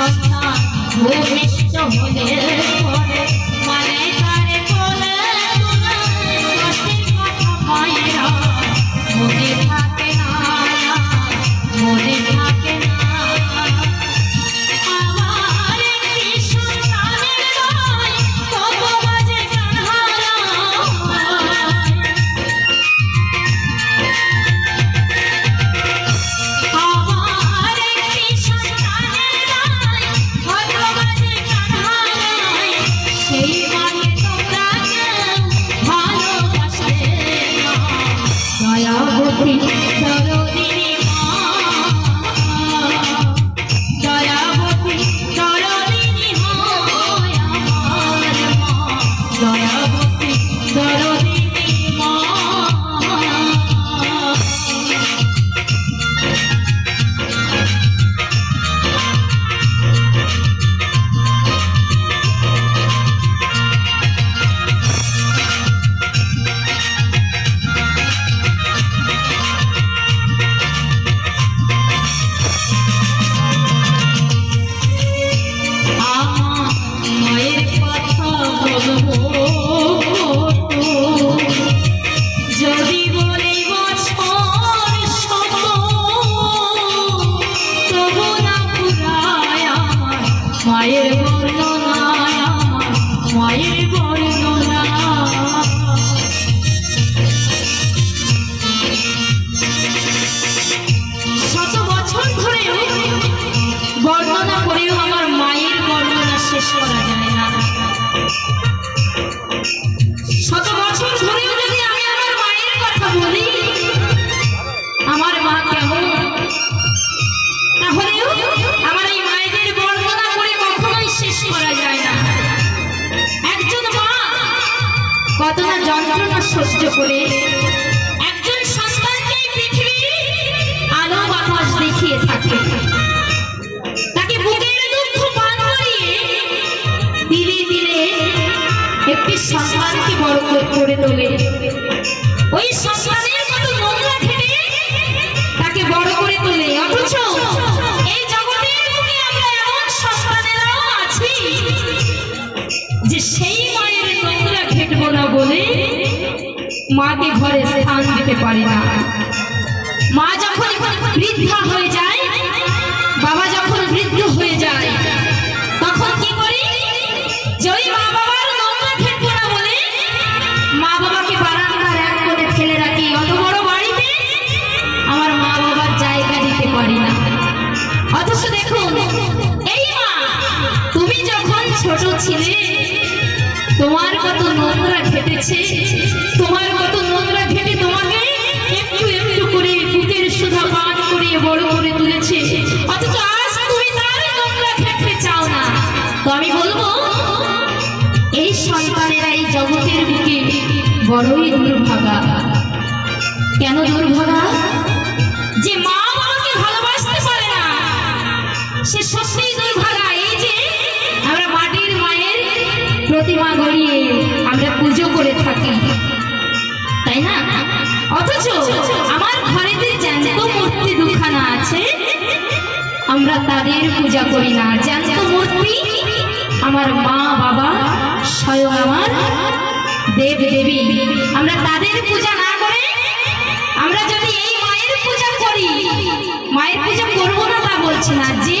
কথা ভূমিষ্ঠ হলে পরে মানে করে একজন আলো বাতাস দেখিয়ে থাকে। তাকে বুকের দুঃখ পান করিয়ে একটি সন্তানকে বড় করে তোলে। ওই সন্তানের পারি না। মা যখন বৃদ্ধা হয়ে যায়, বাবা যখন বৃদ্ধ হয়ে যায়, তখন কি করি? যে মা বাবার নোংরা ফেলব না বলে মা বাবাকে বারান্দার এক কোণে ফেলে রাখি। অত বড় বাড়িতে আমার মা বাবার জায়গা দিতে পারি না। অথচ দেখুন, এই মা, তুমি যখন ছোট ছিলে, তোমার কত নোংরা ঘেটেছে তোমার বড়ই দুর্ভাগা। কেন দুর্ভাগা? যে মা আমাকে ভালোবাসতে পারে না, সে সত্যিই দুর্ভাগা। এই যে আমরা মাটির মায়ের প্রতিমা গড়িয়ে আমরা পুজো করে থাকি, তাই না? অথচ আমার ঘরে যে জ্যান্ত মূর্তি দুখানা আছে, আমরা তাদের পূজা করি না। জ্যান্ত মূর্তি আমার মা বাবা স্বয়ং আমার দেব দেবী। আমরা তাদের পূজা না করে আমরা যদি এই মায়ের পূজা করি, মায়ের পূজা করব না তা বলছি না। যে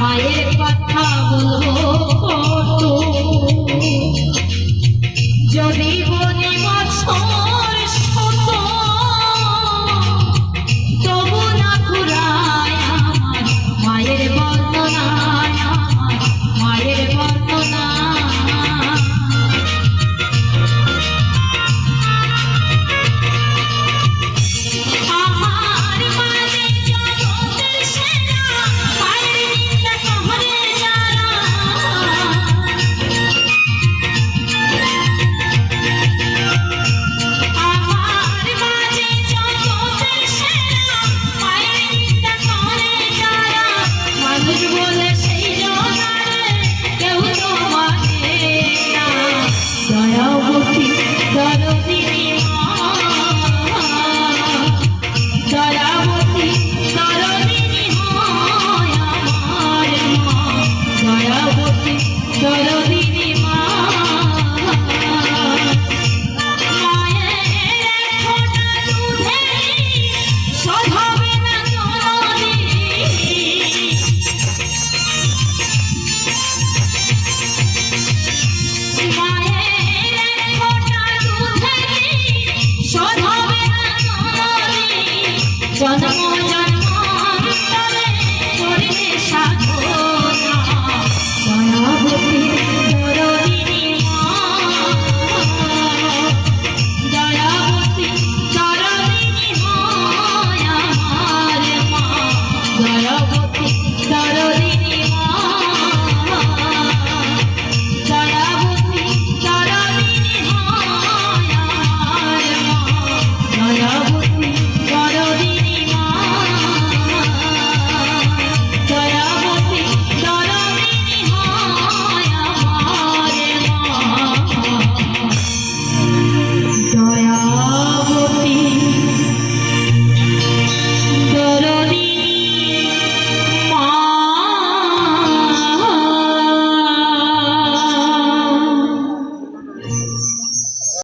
মায়ের কথা বলব যদি